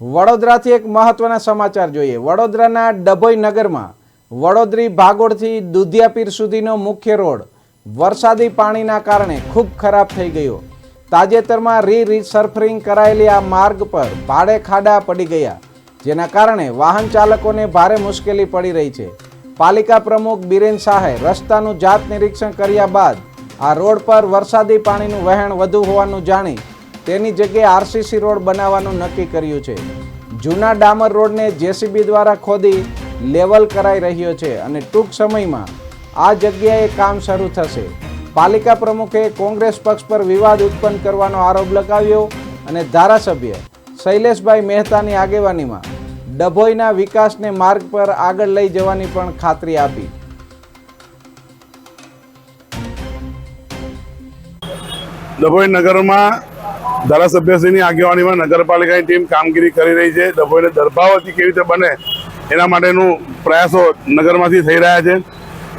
વડોદરાથી એક મહત્વના સમાચાર જોઈએ. વડોદરાના ડભોઈ નગરમાં વડોદરી ભાગોળથી દુધિયાપીર સુધીનો મુખ્ય રોડ વરસાદી પાણીના કારણે ખૂબ ખરાબ થઈ ગયો. તાજેતરમાં રી રિસર્ફરિંગ કરાયેલી આ માર્ગ પર ભાડે ખાડા પડી ગયા, જેના કારણે વાહન ચાલકોને ભારે મુશ્કેલી પડી રહી છે. પાલિકા પ્રમુખ બિરેન શાહે રસ્તાનું જાત નિરીક્ષણ કર્યા બાદ આ રોડ પર વરસાદી પાણીનું વહેણ વધુ હોવાનું જાણી તેની જગ્યાએ આરસીસી રોડ બનાવવાનું નક્કી કર્યું છે. જૂના ડામર રોડને જેસીબી દ્વારા ખોદી લેવલ કરાઈ રહ્યો છે અને ટૂંક સમયમાં આ જગ્યાએ કામ શરૂ થશે. પાલિકા પ્રમુખે કોંગ્રેસ પક્ષ પર વિવાદ ઉત્પન્ન કરવાનો આરોપ લગાવ્યો અને ધારાસભ્ય શૈલેષભાઈ મહેતાની આગેવાનીમાં ડભોઈના વિકાસને માર્ગ પર આગળ લઈ જવાની પણ ખાતરી આપી. ડભોઈ નગરમાં ધારાસભ્યશ્રીની આગેવાનીમાં નગરપાલિકાની ટીમ કામગીરી કરી રહી છે. ડભોઈને દરભાવતી કેવી રીતે બને એના માટેનું પ્રયાસો નગરમાંથી થઈ રહ્યા છે.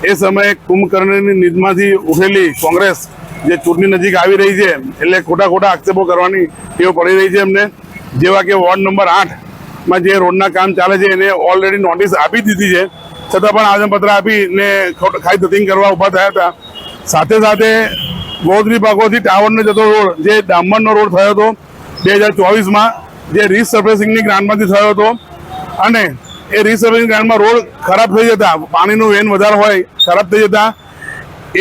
એ સમયે કુંભકર્ણની નિધમાંથી ઉઠેલી કોંગ્રેસ જે ચૂંટણી નજીક આવી રહી છે એટલે ખોટા ખોટા આક્ષેપો કરવાની ટેવ પડી રહી છે એમને. જેવા કે વોર્ડ નંબર આઠમાં જે રોડના કામ ચાલે છે એને ઓલરેડી નોટિસ આપી દીધી છે. છતાં પણ આવેદનપત્ર આપીને ખાઈ ધતિંગ કરવા ઊભા થયા હતા. સાથે સાથે ગોધરી ભાગોથી ટાવરને જતો રોડ, જે ડામરનો રોડ થયો હતો બે હજાર ચોવીસમાં, જે રીસર્ફેસિંગની ગ્રાન્ટમાંથી થયો હતો. અને એ રીસર્ફેસિંગ ગ્રાન્ટમાં રોડ ખરાબ થઈ જતા, પાણીનું વેન વધારે હોય, ખરાબ થઈ જતા,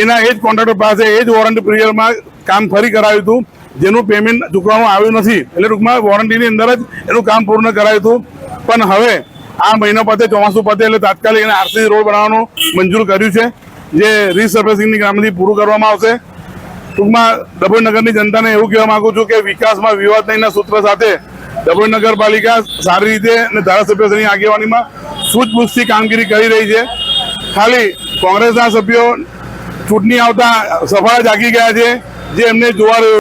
એના એ જ કોન્ટ્રાક્ટર પાસે એ જ વોરંટી પીરિયડમાં કામ ફરી કરાવ્યું હતું, જેનું પેમેન્ટ ચૂકવવામાં આવ્યું નથી. એટલે ટૂંકમાં વોરંટીની અંદર જ એનું કામ પૂર્ણ કરાયું હતું. પણ હવે આ મહિનો પતે, ચોમાસું પતે, એટલે તાત્કાલિક એને આરસીસી રોડ બનાવવાનું મંજૂર કર્યું છે, જે રીસર્ફેસિંગની ગ્રામથી પૂરું કરવામાં આવશે. ટૂંકમાં ડભોઈ નગરની જનતાને એવું કહેવા માંગુ છું કે વિકાસમાં વિવાદ નહીંના સૂત્ર સાથે ડભોઈ નગરપાલિકા સારી રીતે અને ધારાસભ્યશ્રીની આગેવાનીમાં સૂઝબૂછથી કામગીરી કરી રહી છે. ખાલી કોંગ્રેસના સભ્યો ચૂંટણી આવતા સફળ જાગી ગયા છે, જે એમને જોવા